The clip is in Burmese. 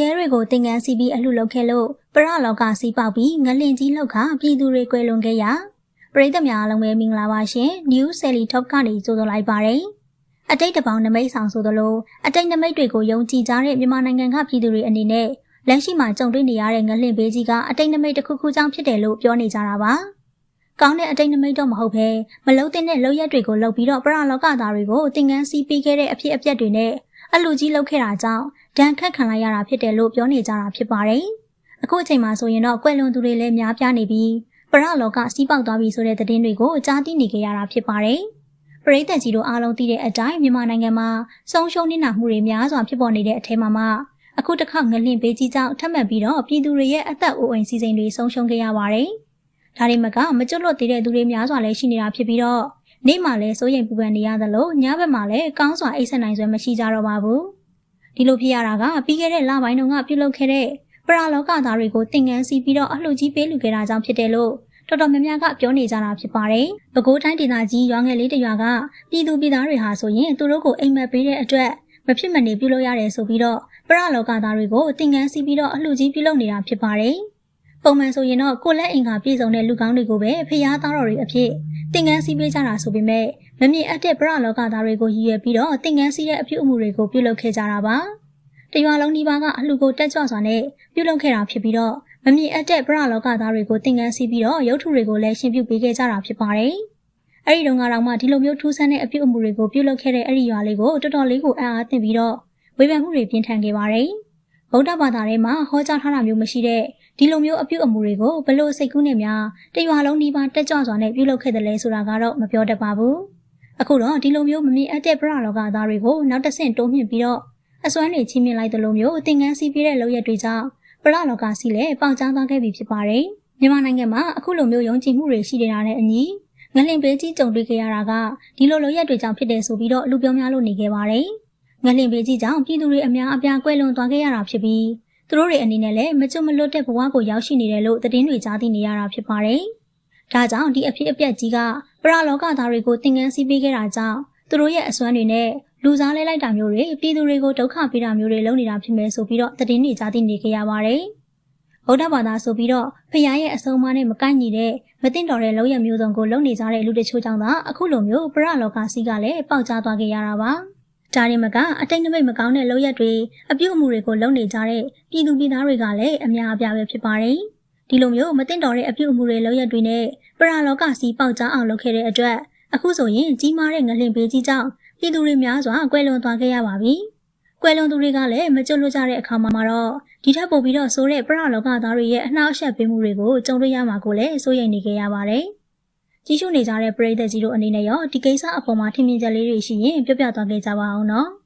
ရဲတွေကိုတင်ငန်းစီပြီးအလှလုပ်ခဲ့လို့ပရလောကစီးပေါက်ပြီးငလင်ကြီးလောက်ခပြည်သူတွေကွယ်လွန်ခဲ့ရပရိသတ်များအားလုံးပဲမင်္ဂလာပါရှင် New Sally Top ကနေကြိုဆိုလိုက်ပါတယ်အတိတ်တပေါင်းနမိတ်ဆောင်ဆိုသလိုအတိတ်နမိတ်တွေကိုယုံကြည်ကြတဲ့မြန်မာနိုင်ငံကပြည်သူတွေအနေနဲ့လက်ရှိမှာကြုံတွေ့နေရတဲ့ငလင်ဘေးကြီးကအတိတ်နမိတ်တစ်ခုခုကြောင့်ဖြစ်တယ်လို့ပြောနေကြတာပါကောင်းတဲ့အတိတ်နမိတ်တော့မဟုတ်ဘဲမလုံးတဲ့လောက်ရက်တွေကိုလုပ်ပြီးတော့ပရလောကသားတွေကိုတင်ငန်းစီးပေးခဲ့တဲ့အဖြစ်အပျက်တွေနဲ့ အလူကြီးလုပ်ခဲ့တာကြောင့်ဒဏ်ခတ်ခံလိုက်ရတာဖြစ်တယ်လို့ပြောနေကြတာဖြစ်ပါတယ်။အခုအချိန်မှာဆိုရင်တော့ကွယ်လွန်သူတွေလည်းများပြားနေပြီးပရလောကစီးပေါက်သွားပြီဆိုတဲ့သတင်းတွေကိုကြားသိနေကြရတာဖြစ်ပါတယ်။ပရိသတ်ကြီးတို့အားလုံးသိတဲ့အတိုင်းမြန်မာနိုင်ငံမှာဆုံးရှုံးနေတာမှုတွေများစွာဖြစ်ပေါ်နေတဲ့အထက်မှာမှအခုတစ်ခါငလင့်ပေးကြီးကြောင့်ထပ်မံပြီးတော့ပြည်သူတွေရဲ့အသက်အိုးအိမ်စီစဉ်တွေဆုံးရှုံးခဲ့ရပါတယ်။ဒါတွေမကမကျွတ်လွတ်သေးတဲ့သူတွေများစွာလည်းရှိနေတာဖြစ်ပြီးတော့ နေ့မှလည်းစိုးရိမ်ပူပန်နေရသလိုညဘက်မှလည်းကောင်းစွာအိပ်ဆက်နိုင်စွမ်းမရှိကြတော့ပါဘူး။ဒီလိုဖြစ်ရတာကပြီးခဲ့တဲ့လပိုင်းတုန်းကပြုလုပ်ခဲ့တဲ့ပရာလောကသားတွေကိုတင်ငန်းစီပြီးတော့အလှူကြီးပေးလူခဲ့တာကြောင့်ဖြစ်တယ်လို့တော်တော်များများကပြောနေကြတာဖြစ်ပါတယ်။ပဲခူးတိုင်းဒေသကြီးရွာငယ်လေးတရွာကပြည်သူပြည်သားတွေဟာဆိုရင်သူတို့ကိုအိမ်မက်ပေးတဲ့အတွက်မဖြစ်မနေပြုလုပ်ရတယ်ဆိုပြီးတော့ပရလောကသားတွေကိုတင်ငန်းစီပြီးတော့အလှူကြီးပြုလုပ်နေတာဖြစ်ပါတယ်။ ပုံမှန်ဆိုရင်တော့ကိုလက်အင်ကပြည်စုံတဲ့လူကောင်းတွေကိုပဲဖျားသားတော်တွေအဖြစ်တင်ငန်းစီပေးကြတာဆိုပေမဲ့မမြင်အပ်တဲ့ပရလောကသားတွေကိုရည်ရွယ်ပြီးတော့တင်ငန်းစီတဲ့အပြုအမူတွေကိုပြုလုပ်ခဲ့ကြတာပါ။တရွာလုံးဒီပါကအလှကိုတက်ကြွစွာနဲ့ပြုလုပ်ခဲ့တာဖြစ်ပြီးတော့မမြင်အပ်တဲ့ပရလောကသားတွေကိုတင်ငန်းစီပြီးတော့ရုပ်ထုတွေကိုလည်းရှင်းပြပေးခဲ့ကြတာဖြစ်ပါတယ်။အဲ့ဒီတုန်းကတော့မှဒီလိုမျိုးထူးဆန်းတဲ့အပြုအမူတွေကိုပြုလုပ်ခဲ့တဲ့အဲ့ဒီရွာလေးကိုတော်တော်လေးကိုအံ့အားသင့်ပြီးတော့ဝေဖန်မှုတွေပြင်းထန်ခဲ့ပါတယ်။ဗုဒ္ဓဘာသာထဲမှာဟောကြားထားတာမျိုးမရှိတဲ့ ဒီလိုမျိုးအပြုအမူတွေကိုဘလို့စိတ်ကူးနဲ့များတရွာလုံးဒီပါတက်ကြွစွာနဲ့ပြုလုပ်ခဲ့တယ်လဲဆိုတာကတော့မပြောတတ်ပါဘူး။အခုတော့ဒီလိုမျိုးမမြင်အပ်တဲ့ပရလောကသားတွေကိုနောက်တစ်ဆင့်တိုးမြင့်ပြီးတော့အစွမ်းတွေချင်းမြင်လိုက်တဲ့လိုမျိုးသင်ငန်းစီးပြတဲ့လောက်ရက်တွေကြောင့်ပရလောကစီလည်းပေါင်ချသွားခဲ့ပြီဖြစ်ပါတယ်။မြန်မာနိုင်ငံမှာအခုလိုမျိုးယုံကြည်မှုတွေရှိနေတာနဲ့အညီငလင်ပေးကြီးကြုံတွေ့ခဲ့ရတာကဒီလိုလိုရက်တွေကြောင့်ဖြစ်တယ်ဆိုပြီးတော့လူပြောများလို့နေခဲ့ပါတယ်။ငလင်ပေးကြီးကြောင့်ပြည်သူတွေအများအပြားကွဲလွန်သွားခဲ့ရတာဖြစ်ပြီး သူတို့တွေအနေနဲ့လည်းမကြွမလွတ်တဲ့ဘဝကိုရောက်ရှိနေတယ်လို့သတင်းတွေကြားသိနေရတာဖြစ်ပါတယ်။ဒါကြောင့်ဒီအဖြစ်အပျက်ကြီးကပရလောကသားတွေကိုသင်ငန်းစီးပေးခဲ့တာကြောင့်သူတို့ရဲ့အစွမ်းတွေနဲ့လူစားလဲလိုက်တာမျိုးတွေပြည်သူတွေကိုဒုက္ခပေးတာမျိုးတွေလုပ်နေတာဖြစ်မယ်ဆိုပြီးတော့သတင်းတွေကြားသိနေကြရပါတယ်။ဗုဒ္ဓဘာသာဆိုပြီးတော့ဖခင်ရဲ့အဆုံးအမနဲ့မကိုက်ညီတဲ့မသိတော်တဲ့လောက်ရမျိုးစုံကိုလုပ်နေကြတဲ့လူတချို့ကြောင့်သာအခုလိုမျိုးပရလောကစီးကလည်းပေါက်ကြားသွားခဲ့ရတာပါ။ ဒါရင်မကအတိတ်နမိတ်မကောင်းတဲ့လောက်ရက်တွေအပြုတ်အမူတွေကိုလုပ်နေကြတဲ့ပြည်သူပြည်သားတွေကလည်းအများအပြားပဲဖြစ်ပါတယ်။ဒီလိုမျိုးမတင်တော်တဲ့အပြုအမူတွေလောက်ရတွေနဲ့ပရာလောကစီပေါက်ကြားအောင်လုပ်ခဲ့တဲ့အတွက်အခုဆိုရင်ကြီးမားတဲ့ငလင်ပေးကြီးကြောင့်ပြည်သူတွေများစွာကွယ်လွန်သွားခဲ့ရပါပြီ။ကွယ်လွန်သူတွေကလည်းမကြွလို့ကြတဲ့အခါမှာတော့ဒီထက်ပိုပြီးတော့ဆိုးတဲ့ပရာလောကသားတွေရဲ့အနှောက်အယှက်ပေးမှုတွေကိုကြုံတွေ့ရမှာကိုလည်းစိုးရိမ်နေကြရပါတယ်။ ကြီးစုနေကြတဲ့ပရိသတ်ကြီးတို့အနေနဲ့ရောဒီကိစ္စအပေါ်မှာထင်မြင်ချက်လေးတွေရှိရင်ပြောပြသွားခဲ့ကြပါအောင်နော်။